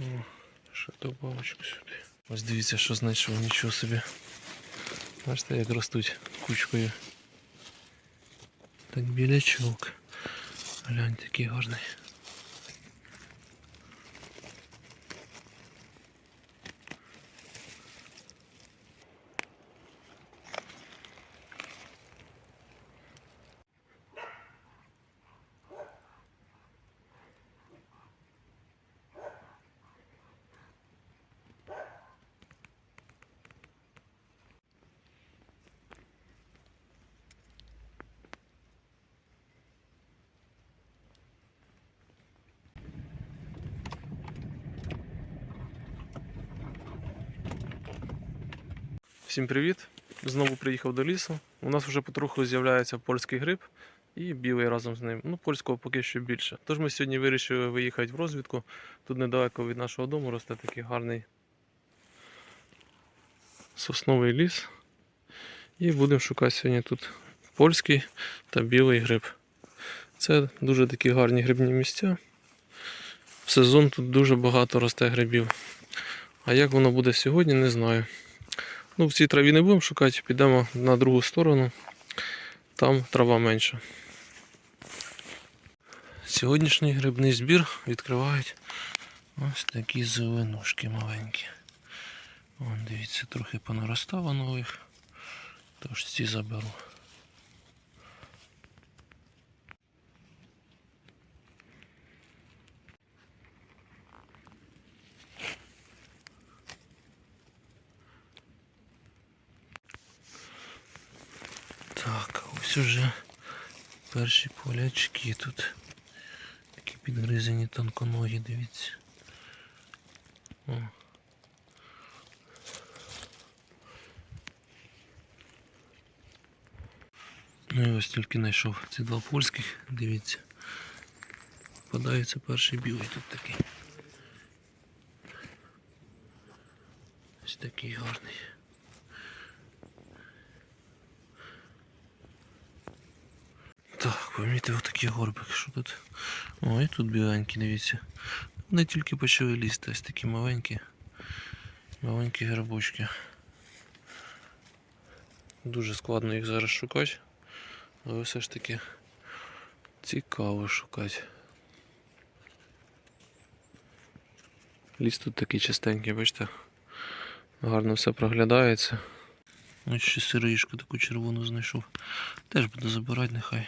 О, ще добавочку сюди. Ось дивіться, що знайшов, нічого собі. Бачите, як ростуть кучкою. Так білячок. Глянь, такий гарний. Всім привіт! Знову приїхав до лісу. У нас вже потроху з'являється польський гриб і білий разом з ним. Ну, польського поки що більше. Тож ми сьогодні вирішили виїхати в розвідку. Тут недалеко від нашого дому росте такий гарний сосновий ліс. І будемо шукати сьогодні тут польський та білий гриб. Це дуже такі гарні грибні місця. В сезон тут дуже багато росте грибів. А як воно буде сьогодні, не знаю. Ну, в цій траві не будемо шукати, підемо на другу сторону. Там трава менша. Сьогоднішній грибний збір відкривають ось такі зеленушки маленькі. Вон, дивіться, трохи понаростало нових. Тож ці заберу. Так, ось уже перші полячки тут. Такі підгризені тонконогі, дивіться. О. Ну і ось тільки знайшов ці два польських, дивіться. Попадається перший білий тут такий. Ось такий гарний. Так, помітив такий горбик, що тут. О, і тут біленькі, дивіться. Вони тільки почали лізти, ось такі маленькі. Маленькі грибочки. Дуже складно їх зараз шукати. Але все ж таки цікаво шукати. Ліс тут такий чистенький, бачите? Гарно все проглядається. Ось ще сироїшку таку червону знайшов. Теж буду забирати, нехай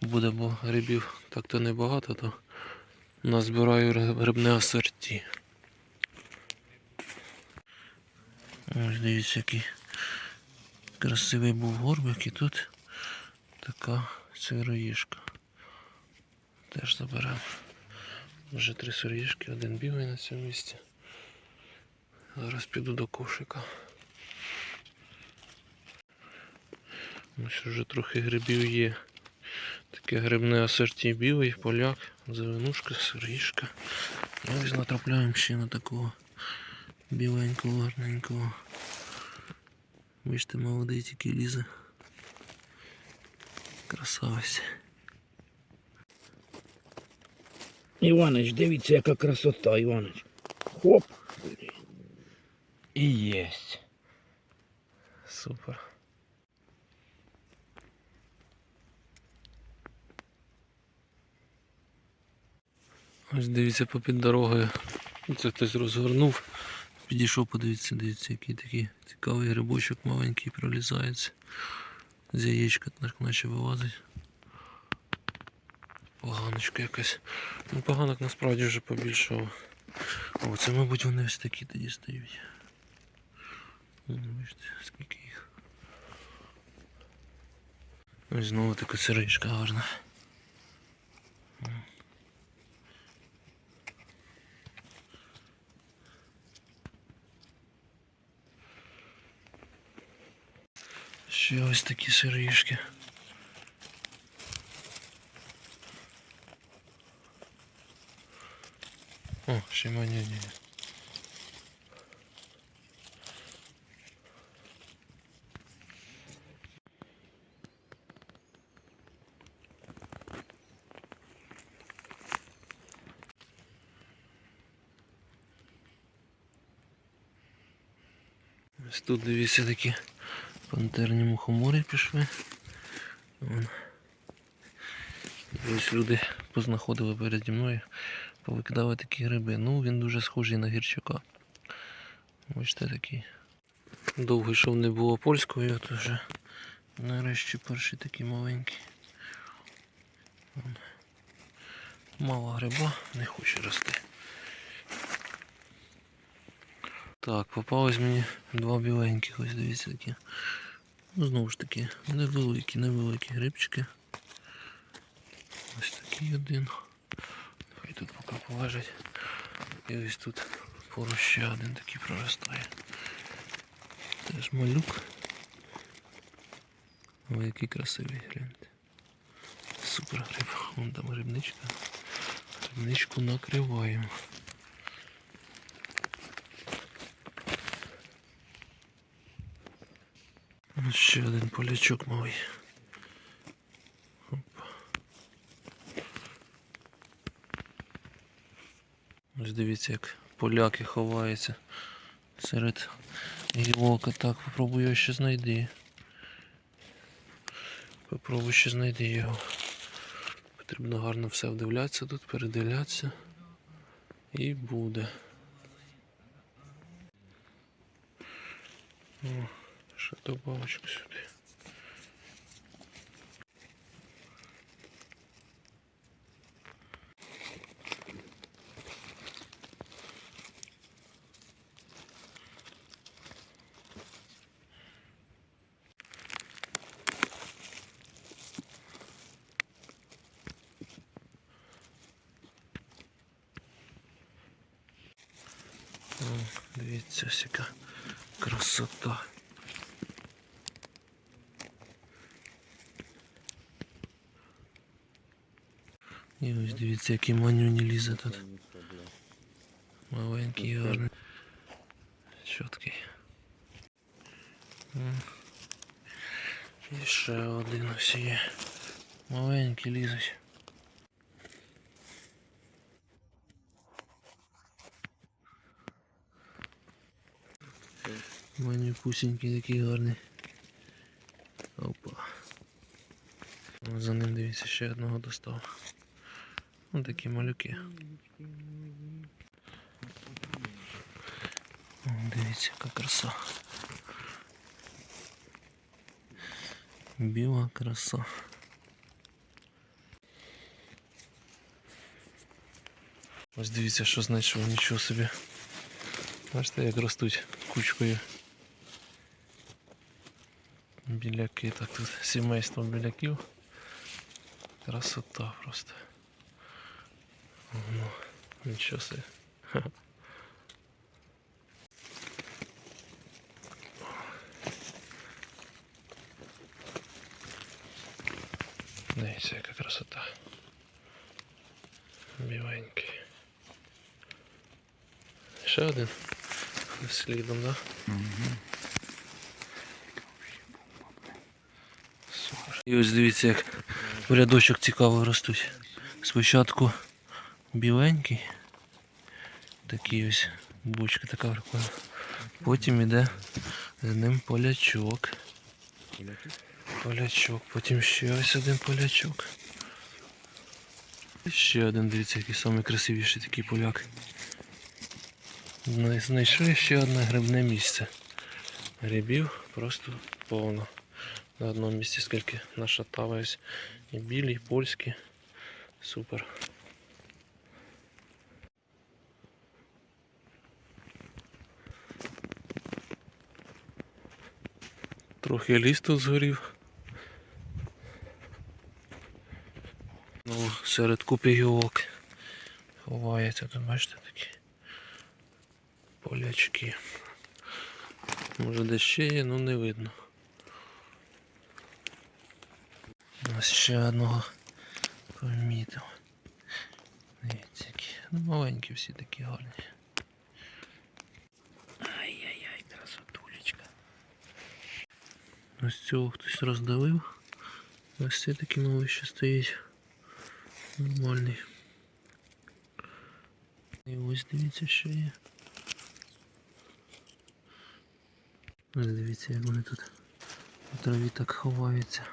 буде, бо грибів так-то небагато, то назбираю грибне асорті. Ось дивіться, який красивий був горбик і тут така сироїшка. Теж заберемо. Вже три сироїшки, один білий на цьому місці. Зараз піду до кошика. Ось вже трохи грибів є. Таке грибне асорті білий, поляк, зеленушка, сирішка. Ось натрапляємо ще на такого біленького, гарненького. Бачите, молодий тільки лізе. Красавець. Іванич, дивіться, яка красота, Іванич. Хоп. І єсть. Супер. Ось дивіться попід дорогою. Це хтось розгорнув. Підійшов, подивіться, дивіться, який такий цікавий грибочок маленький пролізається. З яєчка наче вилазить. Поганочка якась. Ну поганок насправді вже побільшало. О, це мабуть вони ось такі тоді стають. Вон, Бачите, скільки їх. Ось знову така сиричка гарна. Ще ось такі сирішки. О, ще ні, ні. Ось тут дивіться такі пантерні мухомори пішли. І ось люди познаходили переді мною, повикидали такі гриби. Ну, він дуже схожий на гірчака. Бачите такий. Довго йшов не було польською, то вже нарешті перший такий маленький. Мало гриба, не хоче рости. Так, попались мені два біленьких, ось дивіться такі. Ну, знову ж таки, невеликі, невеликі грибчики. Ось такий один. Хай тут поки полежить. І ось тут поруч ще один такий проростає. Теж малюк. Ой, який красивий, гляньте. Супер гриб. Вон там грибничка. Грибничку накриваємо. Ще один полячок малий. Ось дивіться, як поляки ховаються серед гілок. А Так, попробую його ще знайти. Попробую ще знайти його. Потрібно гарно все вдивлятися тут, передивлятися. І буде. Ще добавочку дивіться, ось яка красота. І ось дивіться, які манюні лізе тут. Маленький, гарний. Чіткий. І ще один ось є. Маленький лізуть. Манюпусенький такий гарний. Опа. За ним дивіться ще одного достав. Ось такі малюки. О, дивіться, яка краса. Біла краса. Ось дивіться, що знайшов, нічого собі. Бачите, як ростуть кучкою. Біляки, так тут сімейство біляків. Красота просто. Ну, нічого. Ха. Дивіться, яка красота. Біленький. Ще один. Слідом, да? Супер. І ось дивіться, як в рядочок цікаво ростуть. Спочатку біленький. Такий ось бочка така прикольна. Потім іде з ним полячок. Полячок, потім ще ось один полячок. Ще один, дивіться, який найкрасивіший такий поляк. Знайшли ще одне грибне місце. Грибів просто повно. На одному місці скільки нашатали ось і білі, і польські. Супер. Трохи ліс тут згорів. Ну, серед купи гілок ховається, тут бачите такі полячки. Може де ще є, ну не видно. Ось ще одного помітив. Дивіться, які. Ну, маленькі всі такі гарні. Ось цього хтось роздавив. Ось цей такий малий ще стоїть. Нормальний. І ось дивіться, що є. Ось дивіться, як вони тут у траві так ховаються.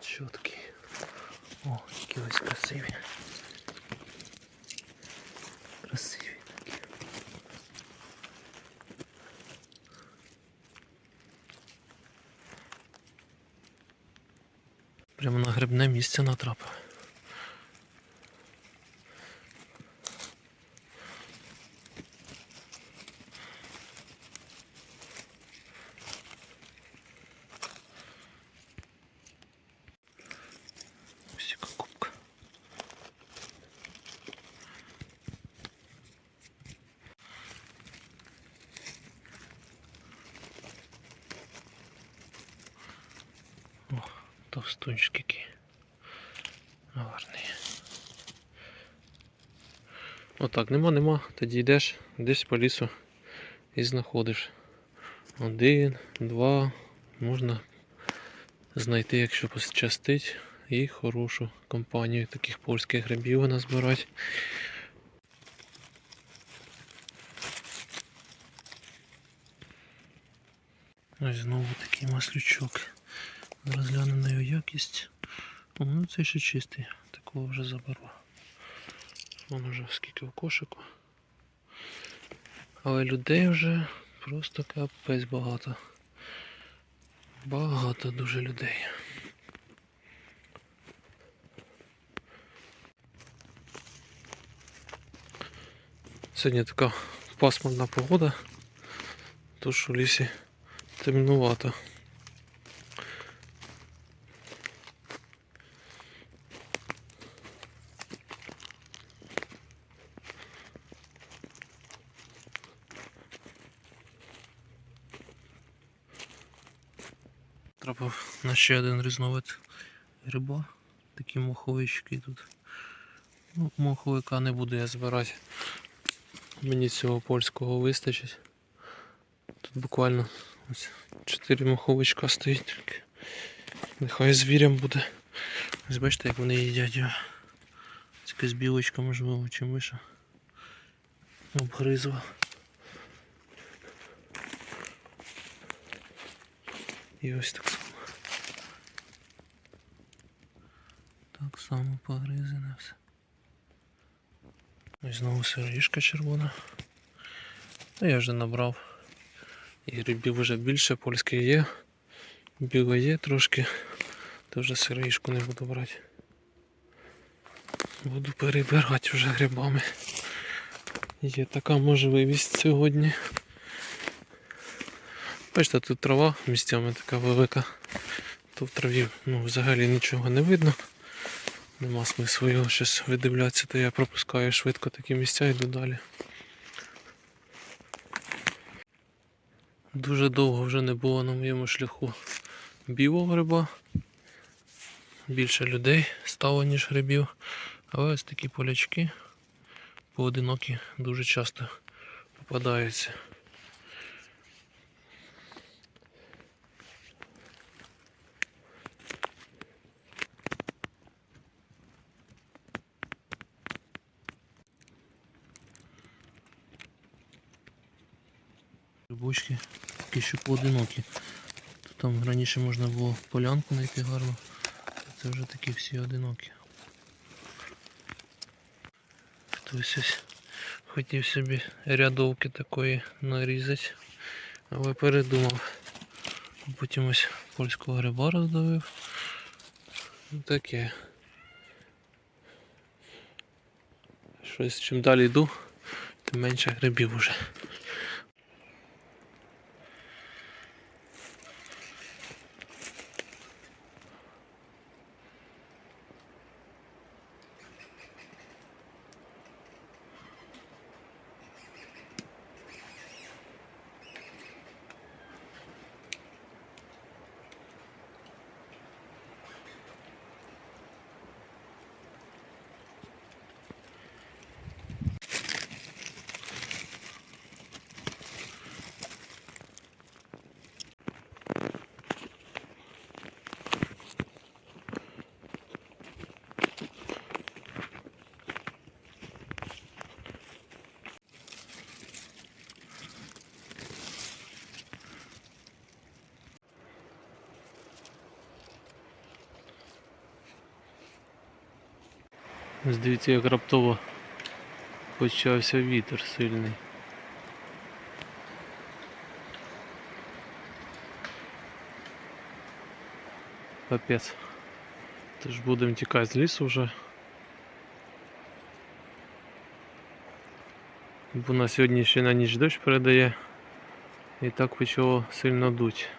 Чоткі. О, які ось красиві. Красиві Прямо на грибне місце натрапив. Товстунчик який. Гарний. Отак, нема, нема. Тоді йдеш десь по лісу і знаходиш. Один, два, можна знайти, якщо пощастить, і хорошу компанію таких польських грибів назбирати. Ось знову такий маслючок. На його якість. О, ну цей ще чистий, такого вже заберу. Вон уже скільки в кошику. Але людей вже просто капець багато. Багато дуже людей. Сьогодні така пасмурна погода, тож у лісі темнувато. Трапив на ще один різновид гриба. Такі моховички тут. Ну, моховика не буду я збирати. Мені цього польського вистачить. Тут буквально ось 4 моховичка стоїть тільки. Нехай звірям буде. Ось бачите, як вони їдять його. Це якась білочка, можливо, чи миша. Обгризла. І ось так Так само погризане все. Ось знову сирішка червона. Ну, я вже набрав. І грибів вже більше, польських є. Біло є трошки. То вже сиришку не буду брати. Буду перебирати вже грибами. Є така можливість сьогодні. Бачите, тут трава місцями така велика. То в траві ну, взагалі нічого не видно. Нема смислу його щось видивлятися, то я пропускаю швидко такі місця і йду далі. Дуже довго вже не було на моєму шляху білого гриба. Більше людей стало, ніж грибів. Але ось такі полячки поодинокі дуже часто попадаються. Грибочки такі ще поодинокі. Там раніше можна було полянку знайти гарно. Це вже такі всі одинокі. Хтось ось хотів собі рядовки такої нарізати, але передумав. Потім ось польського гриба роздавив. Таке. Щось чим далі йду, тим менше грибів уже. Ось Дивіться, як раптово почався вітер сильний. Капець. Тож будемо тікати з лісу вже. Бо на сьогодні ще на ніч дощ передає. І так почало сильно дуть.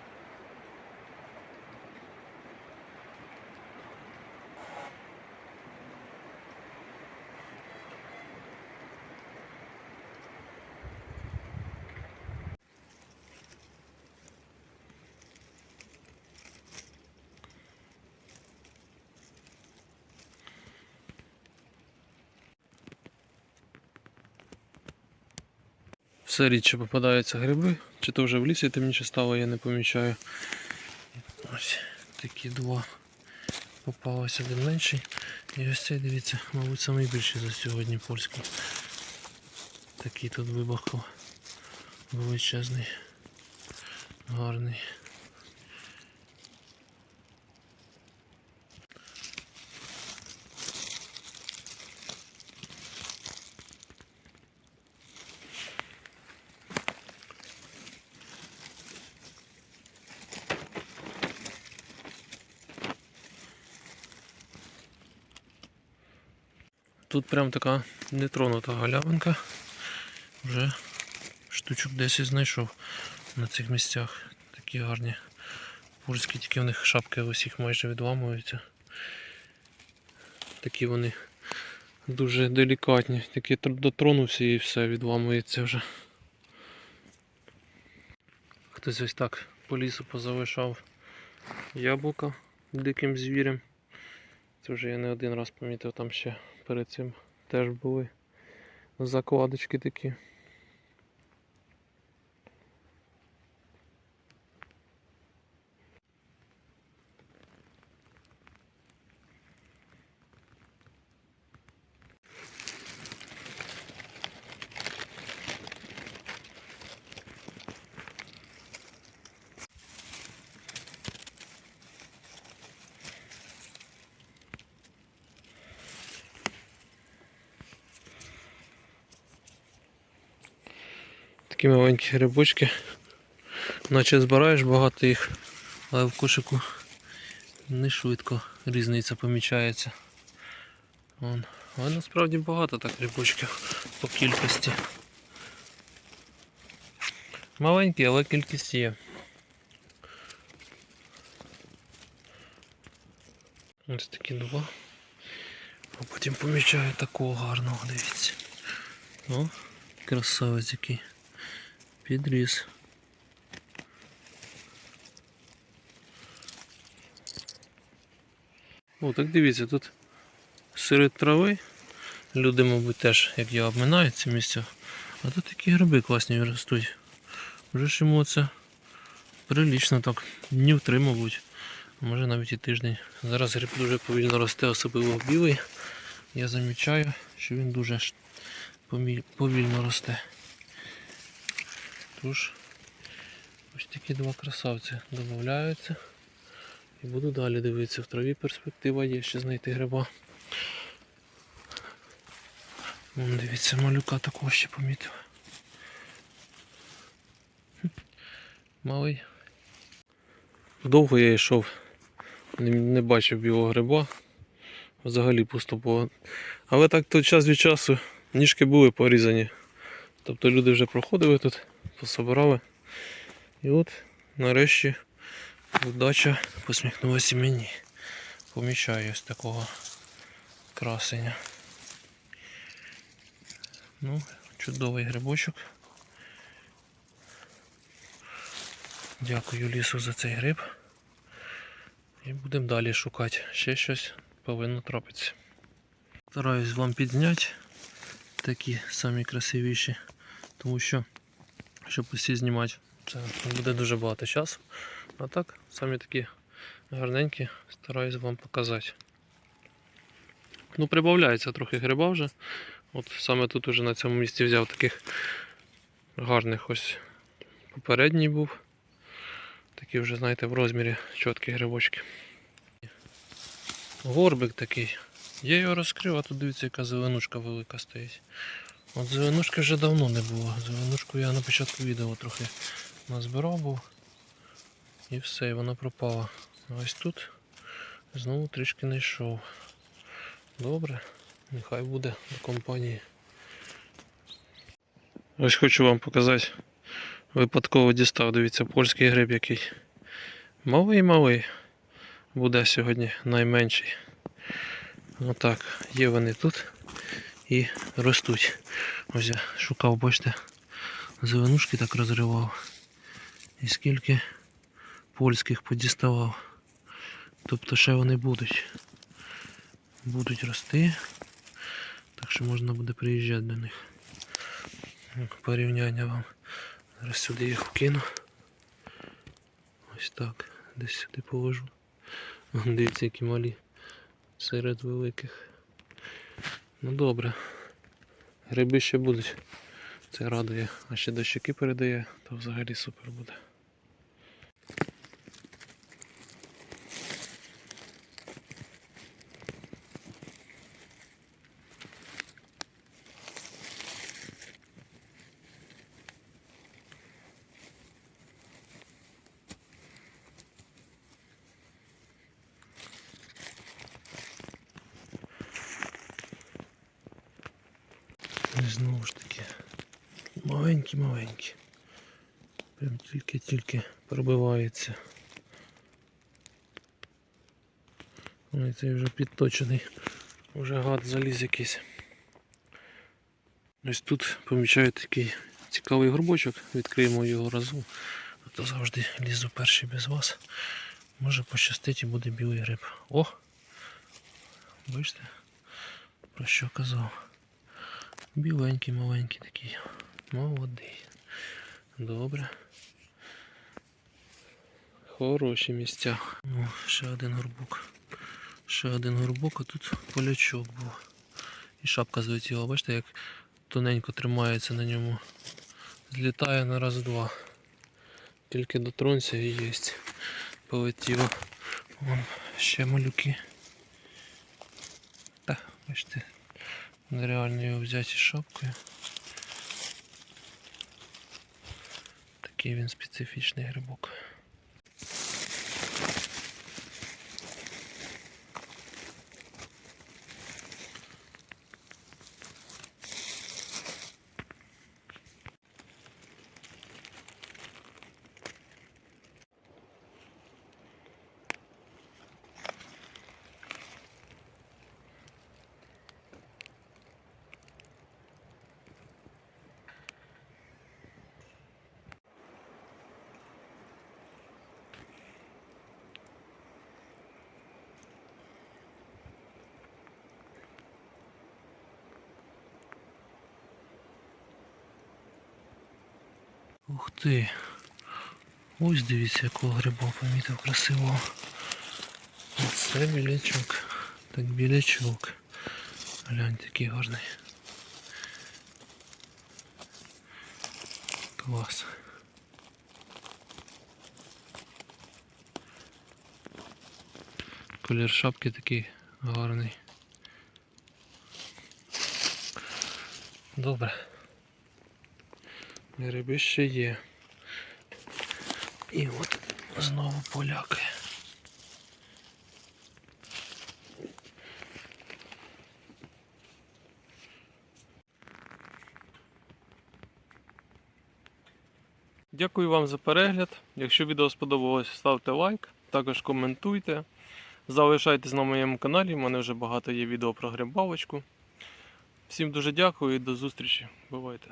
Все рідше попадаються гриби, чи то вже в лісі темніше стало, я не помічаю. Ось такі два попалося один менший. І ось цей, дивіться, мабуть, найбільший за сьогодні польський. Такий тут вибахав. Величезний, гарний. Тут прям така нетронута галявинка. Вже штучок 10 знайшов на цих місцях. Такі гарні. Польські, тільки в них шапки усіх майже відламуються. Такі вони дуже делікатні. Такі дотронувся і все відламується вже. Хтось ось так по лісу позалишав яблука диким звірям. Це вже я не один раз помітив, там ще перед цим теж були закладочки такі. Такі маленькі грибочки. Наче збираєш багато їх, але в кошику не швидко різниця помічається. Вон. Але насправді багато так грибочків по кількості. Маленькі, але кількість є. Ось такі два. А потім помічаю такого гарного, дивіться. О, красавець який. Підріс. О, так дивіться, тут серед трави люди, мабуть, теж, як я, обминають ці місця. А тут такі гриби класні ростуть. Вже ж йому це прилічно так. Днів три, мабуть. Може навіть і тиждень. Зараз гриб дуже повільно росте, особливо білий. Я замічаю, що він дуже повільно росте. Тож, ось такі два красавці додаються. І буду далі дивитися. В траві перспектива є ще знайти гриба. Вон, дивіться, малюка такого ще помітив. Малий. Довго я йшов, не, бачив білого гриба. Взагалі пусто. Але так то час від часу ніжки були порізані. Тобто люди вже проходили тут, пособирали. І от нарешті удача посміхнулася мені. Помічаю ось такого красення. Ну, чудовий грибочок. Дякую лісу за цей гриб. І будемо далі шукати. Ще щось повинно трапитися. Стараюсь вам підзняти такі самі красивіші, тому що, щоб усі знімати, це буде дуже багато часу. А так, самі такі гарненькі, стараюсь вам показати. Ну, прибавляється трохи гриба вже. От саме тут уже на цьому місці взяв таких гарних ось попередній був. Такі вже, знаєте, в розмірі чіткі грибочки. Горбик такий Я його розкрив, а тут дивіться, яка зеленушка велика стоїть. От зеленушки вже давно не було. Зеленушку я на початку відео трохи назбирав був. І все, і вона пропала. Ось тут знову трішки не йшов. Добре, нехай буде до компанії. Ось хочу вам показати. Випадково дістав, дивіться, польський гриб який. Малий малий. Буде сьогодні найменший. Отак, є вони тут і ростуть. Ось я шукав, бачите, зеленушки так розривав. І скільки польських подіставав. Тобто ще вони будуть. Будуть рости. Так що можна буде приїжджати до них. Порівняння вам. Зараз сюди їх вкину. Ось так. Десь сюди положу. Дивіться, які малі серед великих. Ну добре. Гриби ще будуть. Це радує. А ще дощики передає, то взагалі супер буде. Знову ж таки. Маленькі-маленькі. Прям тільки-тільки пробивається. Ой, цей вже підточений. Уже гад заліз якийсь. Ось тут помічаю такий цікавий горбочок. Відкриємо його разом. А то завжди лізу перший без вас. Може пощастить і буде білий гриб. О! Бачите? Про що казав? Біленький, маленький такий. Молодий. Добре. Хороші місця. Ну, ще один горбук. Ще один горбук, а тут полячок був. І шапка злетіла. Бачите, як тоненько тримається на ньому. Злітає на раз-два. Тільки дотронься і єсть. Полетіло. Вон ще малюки. Та, бачите, нереально його взяти із шапкою. Такий він специфічний грибок. Ух ти. Ось дивіться, якого гриба помітив красивого. Це білячок. Так білячок. Глянь, який гарний. Клас. Колір шапки такий гарний. Добре. Гриби ще є. І от знову поляки. Дякую вам за перегляд. Якщо відео сподобалось, ставте лайк, також коментуйте. Залишайтесь на моєму каналі, у мене вже багато є відео про грибалочку. Всім дуже дякую і до зустрічі. Бувайте!